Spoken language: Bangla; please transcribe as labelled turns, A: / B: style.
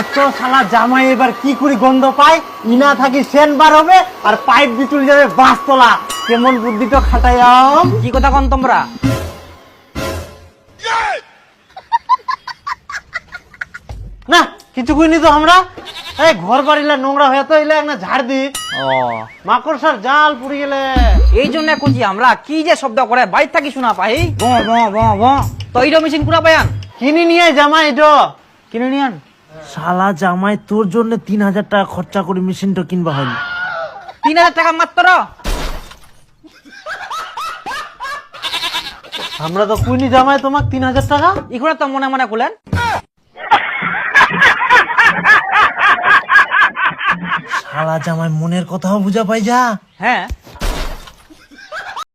A: এত শালা জামাই এবার কি করে গন্ধ পায়? ইনা থাকি সেন বার হবে আর পাইপ দিয়ে চলে যাবে বাসতলা কেমন বুদ্ধিটা খাটাইয়াম
B: কি কথা কন তোমরা?
A: না কিছু কইনি তো আমরা। এই ঘর বাড়িলা নোংরা হয়ে তো এলে একটা ঝাড় দি।
B: ও।
A: মাকড়সার জাল পুড়ে গেলে।
B: এই জন্য খুঁজি আমরা কি যে শব্দ করে বাইর থাকি শোনা পাই। ব ব ব ব। তো এইটা মেশিন কুড়া পায়ান
A: কিনি নিয়ে জামাই এটা
B: কিনে নিয়ান?
C: শালা জামাই তোর জন্য তিন হাজার টাকা খরচা করে মেশিনটা কিনবা হল
B: তিন হাজার টাকা মাত্র?
A: আমরা তো কুইনি জামাই তোমাক তিন হাজার টাকা?
B: ইখুনা তো মনে মনে করলেন
C: শালা জামাই মনের কথাও বুঝা পাই যা
B: হ্যাঁ।